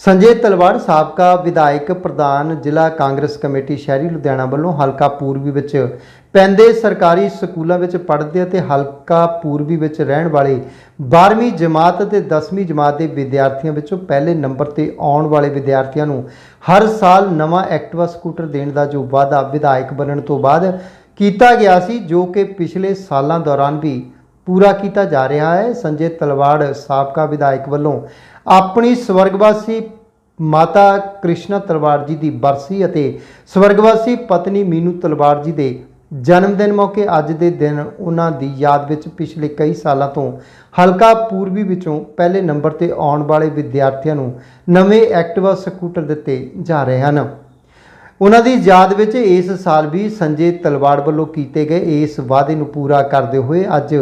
ਸੰਜੇ ਤਲਵਾੜ, ਸਾਬਕਾ ਵਿਧਾਇਕ ਪ੍ਰਧਾਨ, ਜ਼ਿਲ੍ਹਾ ਕਾਂਗਰਸ ਕਮੇਟੀ ਸ਼ਹਿਰੀ ਲੁਧਿਆਣਾ ਵੱਲੋਂ ਹਲਕਾ ਪੂਰਬੀ ਵਿੱਚ ਪੈਂਦੇ ਸਰਕਾਰੀ ਸਕੂਲਾਂ ਵਿੱਚ ਪੜ੍ਹਦੇ ਅਤੇ ਹਲਕਾ ਪੂਰਬੀ ਵਿੱਚ ਰਹਿਣ ਵਾਲੇ 12ਵੀਂ ਜਮਾਤ ਅਤੇ 10ਵੀਂ ਜਮਾਤ ਦੇ ਵਿਦਿਆਰਥੀਆਂ ਵਿੱਚੋਂ ਪਹਿਲੇ ਨੰਬਰ ਤੇ ਆਉਣ ਵਾਲੇ ਵਿਦਿਆਰਥੀਆਂ ਨੂੰ ਹਰ ਸਾਲ ਨਵਾਂ ਐਕਟਿਵਾ ਸਕੂਟਰ ਦੇਣ ਦਾ ਜੋ ਵਾਅਦਾ ਵਿਧਾਇਕ ਬਣਨ ਤੋਂ ਬਾਅਦ ਕੀਤਾ ਗਿਆ ਸੀ, ਜੋ ਕਿ ਪਿਛਲੇ ਸਾਲਾਂ ਦੌਰਾਨ ਵੀ ਪੂਰਾ ਕੀਤਾ ਜਾ ਰਿਹਾ ਹੈ। ਸੰਜੇ ਤਲਵਾੜ, ਸਾਬਕਾ ਵਿਧਾਇਕ ਵੱਲੋਂ ਆਪਣੀ ਸਵਰਗਵਾਸੀ ਮਾਤਾ ਕ੍ਰਿਸ਼ਨਾ ਤਲਵਾੜ ਜੀ ਦੀ ਬਰਸੀ ਅਤੇ ਸਵਰਗਵਾਸੀ ਪਤਨੀ ਮੀਨੂ ਤਲਵਾੜ ਜੀ ਦੇ ਜਨਮ ਦਿਨ ਮੌਕੇ ਅੱਜ ਦੇ ਦਿਨ ਉਹਨਾਂ ਦੀ ਯਾਦ ਵਿੱਚ ਪਿਛਲੇ ਕਈ ਸਾਲਾਂ ਤੋਂ ਹਲਕਾ ਪੂਰਬੀ ਵਿੱਚੋਂ ਪਹਿਲੇ ਨੰਬਰ ਤੇ ਆਉਣ ਵਾਲੇ ਵਿਦਿਆਰਥੀਆਂ ਨੂੰ ਨਵੇਂ ਐਕਟਿਵਾ ਸਕੂਟਰ ਦਿੱਤੇ ਜਾ ਰਹੇ ਹਨ। ਉਹਨਾਂ ਦੀ ਯਾਦ ਵਿੱਚ ਇਸ ਸਾਲ ਵੀ ਸੰਜੇ ਤਲਵਾੜ ਵੱਲੋਂ ਕੀਤੇ ਗਏ ਇਸ ਵਾਅਦੇ ਨੂੰ ਪੂਰਾ ਕਰਦੇ ਹੋਏ ਅੱਜ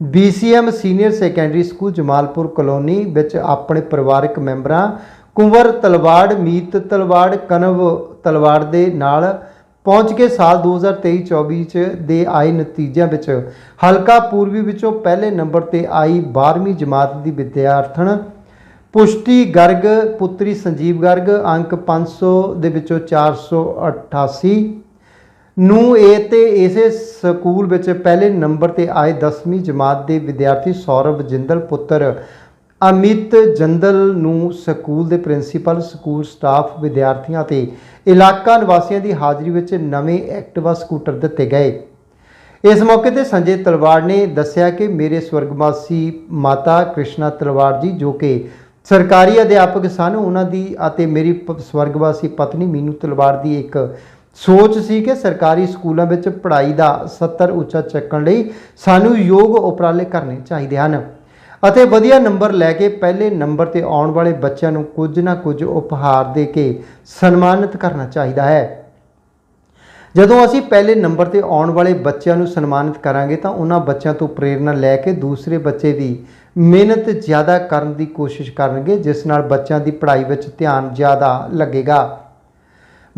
BCM senior secondary school Jamalpur colony ਵਿੱਚ ਆਪਣੇ ਪਰਿਵਾਰਕ ਮੈਂਬਰਾਂ ਕੁੰਵਰ ਤਲਵਾੜ, ਮੀਤ ਤਲਵਾੜ, ਕਨਵ ਤਲਵਾੜ ਦੇ ਨਾਲ ਪਹੁੰਚ ਕੇ ਸਾਲ 2023-24 ਚ ਦੇ ਆਏ ਨਤੀਜਿਆਂ ਵਿੱਚ ਹਲਕਾ ਪੂਰਬੀ ਵਿੱਚੋਂ ਪਹਿਲੇ ਨੰਬਰ ਤੇ ਆਈ 12ਵੀਂ ਜਮਾਤ ਦੀ ਵਿਦਿਆਰਥਣ ਪੁਸ਼ਟੀ ਗਰਗ, ਪੁੱਤਰੀ ਸੰਜੀਵ ਗਰਗ, ਅੰਕ 500 ਦੇ ਵਿੱਚੋਂ 488 ਨੂੰ ਇਹ ਤੇ ਇਸੇ ਸਕੂਲ ਵਿੱਚ ਪਹਿਲੇ ਨੰਬਰ ਤੇ ਆਏ 10ਵੀਂ ਜਮਾਤ ਦੇ ਵਿਦਿਆਰਥੀ ਸੌਰਵ ਜਿੰਦਲ ਪੁੱਤਰ ਅਮਿਤ ਜੰਦਲ ਨੂੰ ਸਕੂਲ ਦੇ ਪ੍ਰਿੰਸੀਪਲ, ਸਕੂਲ ਸਟਾਫ, ਵਿਦਿਆਰਥੀਆਂ ਤੇ ਇਲਾਕਾ ਨਿਵਾਸੀਆਂ ਦੀ ਹਾਜ਼ਰੀ ਵਿੱਚ ਨਵੇਂ ਐਕਟਿਵਾ ਸਕੂਟਰ ਦਿੱਤੇ ਗਏ। ਇਸ ਮੌਕੇ ਤੇ ਸੰਜੇ ਤਲਵਾੜ ਨੇ ਦੱਸਿਆ ਕਿ ਮੇਰੇ ਸਵਰਗਵਾਸੀ ਮਾਤਾ ਕ੍ਰਿਸ਼ਨਾ ਤਲਵਾੜ ਜੀ, ਜੋ ਕਿ ਸਰਕਾਰੀ ਅਧਿਆਪਕ ਸਨ, ਉਹਨਾਂ ਦੀ ਅਤੇ ਮੇਰੀ ਪ- ਸਵਰਗਵਾਸੀ ਪਤਨੀ ਮੀਨੂ ਤਲਵਾੜ ਦੀ ਇੱਕ ਸੋਚ ਸੀ ਕਿ ਸਰਕਾਰੀ ਸਕੂਲਾਂ ਵਿੱਚ ਪੜ੍ਹਾਈ ਦਾ 70 ਉੱਚਾ ਚੱਕਣ ਲਈ ਸਾਨੂੰ ਯੋਗ ਉਪਰਾਲੇ ਕਰਨੇ ਚਾਹੀਦੇ ਹਨ। ਅਤੇ ਵਧੀਆ ਨੰਬਰ ਲੈ ਕੇ ਪਹਿਲੇ ਨੰਬਰ ਤੇ ਆਉਣ ਵਾਲੇ ਬੱਚਿਆਂ ਨੂੰ ਕੁਝ ਨਾ ਕੁਝ ਉਪਹਾਰ ਦੇ ਕੇ ਸਨਮਾਨਿਤ ਕਰਨਾ ਚਾਹੀਦਾ ਹੈ। ਜਦੋਂ ਅਸੀਂ ਪਹਿਲੇ ਨੰਬਰ ਤੇ ਆਉਣ ਵਾਲੇ ਬੱਚਿਆਂ ਨੂੰ ਸਨਮਾਨਿਤ ਕਰਾਂਗੇ ਤਾਂ ਉਹਨਾਂ ਬੱਚਿਆਂ ਤੋਂ ਪ੍ਰੇਰਣਾ ਲੈ ਕੇ ਦੂਸਰੇ ਬੱਚੇ ਵੀ ਮਿਹਨਤ ਜ਼ਿਆਦਾ ਕਰਨ ਦੀ ਕੋਸ਼ਿਸ਼ ਕਰਨਗੇ, ਜਿਸ ਨਾਲ ਬੱਚਿਆਂ ਦੀ ਪੜ੍ਹਾਈ ਵਿੱਚ ਧਿਆਨ ਜ਼ਿਆਦਾ ਲੱਗੇਗਾ।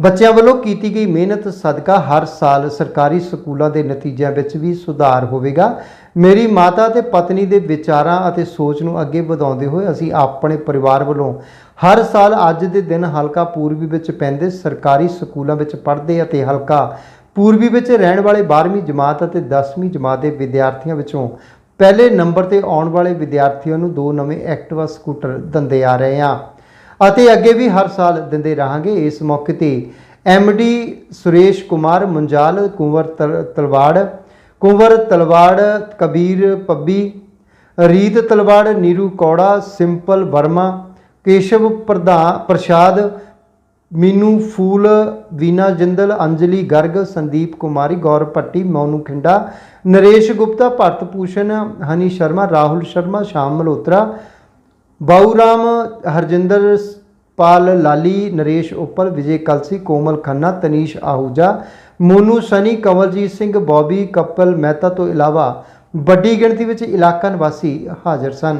ਬੱਚਿਆਂ ਵੱਲੋਂ ਕੀਤੀ ਗਈ ਮਿਹਨਤ ਸਦਕਾ ਹਰ ਸਾਲ ਸਰਕਾਰੀ ਸਕੂਲਾਂ ਦੇ ਨਤੀਜਿਆਂ ਵਿੱਚ ਵੀ ਸੁਧਾਰ ਹੋਵੇਗਾ। ਮੇਰੀ ਮਾਤਾ ਤੇ ਪਤਨੀ ਦੇ ਵਿਚਾਰਾਂ ਅਤੇ ਸੋਚ ਨੂੰ ਅੱਗੇ ਵਧਾਉਂਦੇ ਹੋਏ ਅਸੀਂ ਆਪਣੇ ਪਰਿਵਾਰ ਵੱਲੋਂ ਹਰ ਸਾਲ ਅੱਜ ਦੇ ਦਿਨ ਹਲਕਾ ਪੂਰਬੀ ਵਿੱਚ ਪੈਂਦੇ ਸਰਕਾਰੀ ਸਕੂਲਾਂ ਵਿੱਚ ਪੜ੍ਹਦੇ ਅਤੇ ਹਲਕਾ ਪੂਰਬੀ ਵਿੱਚ ਰਹਿਣ ਵਾਲੇ 12ਵੀਂ ਜਮਾਤ ਅਤੇ 10ਵੀਂ ਜਮਾਤ ਦੇ ਵਿਦਿਆਰਥੀਆਂ ਵਿੱਚੋਂ ਪਹਿਲੇ ਨੰਬਰ ਤੇ ਆਉਣ ਵਾਲੇ ਵਿਦਿਆਰਥੀਆਂ ਨੂੰ ਦੋ ਨਵੇਂ ਐਕਟਿਵਾ ਸਕੂਟਰ ਦਿੰਦੇ ਆ ਰਹੇ ਹਾਂ। ਅਤੇ ਅੱਗੇ ਵੀ ਹਰ ਸਾਲ ਦਿੰਦੇ ਰਹਾਂਗੇ। ਇਸ ਮੌਕੇ ਤੇ ਡੀ ਸੁਰੇਸ਼ ਕੁਮਾਰ, ਮੁੰਜਾਲ, ਕੁੰਵਰ ਤਲ- ਤਲਵਾੜ, ਕੁੰਵਰ ਤਲਵਾੜ, ਕਬੀਰ ਪੱਬੀ, ਰੀਤ ਤਲਵਾੜ, ਨੀਰੂ ਕੌੜਾ, ਸਿੰਪਲ ਵਰਮਾ, ਕੇਸ਼ਵ ਪ੍ਰਧਾਨ ਪ੍ਰਸ਼ਾਦ, ਮੀਨੂ ਫੂਲ, ਵੀਨਾ ਜਿੰਦਲ, ਅੰਜਲੀ ਗਰਗ, ਸੰਦੀਪ ਕੁਮਾਰੀ, ਗੌਰ ਭੱਟੀ, ਮੋਨੂ ਖਿੰਡਾ, ਨਰੇਸ਼ ਗੁਪਤਾ, ਭਰਤ ਭੂਸ਼ਣ, ਹਨੀ ਸ਼ਰਮਾ, ਰਾਹੁਲ ਸ਼ਰਮਾ, ਸ਼ਾਮ ਮਲਹੋਤਰਾ ਬਾਊਰਾਮ, ਹਰਜਿੰਦਰ ਪਾਲ, ਲਾਲੀ, ਨਰੇਸ਼ ਉੱਪਲ ਵਿਜੇ ਕਲਸੀ, ਕੋਮਲ ਖੰਨਾ, ਤਨੀਸ਼ ਆਹੂਜਾ, ਮੋਨੂ ਸਨੀ ਕਵਲਜੀਤ ਸਿੰਘ, ਬੌਬੀ, ਕਪਲ ਮਹਿਤਾ ਤੋਂ ਇਲਾਵਾ ਵੱਡੀ ਗਿਣਤੀ ਵਿੱਚ ਇਲਾਕਾ ਨਿਵਾਸੀ ਹਾਜ਼ਰ ਸਨ।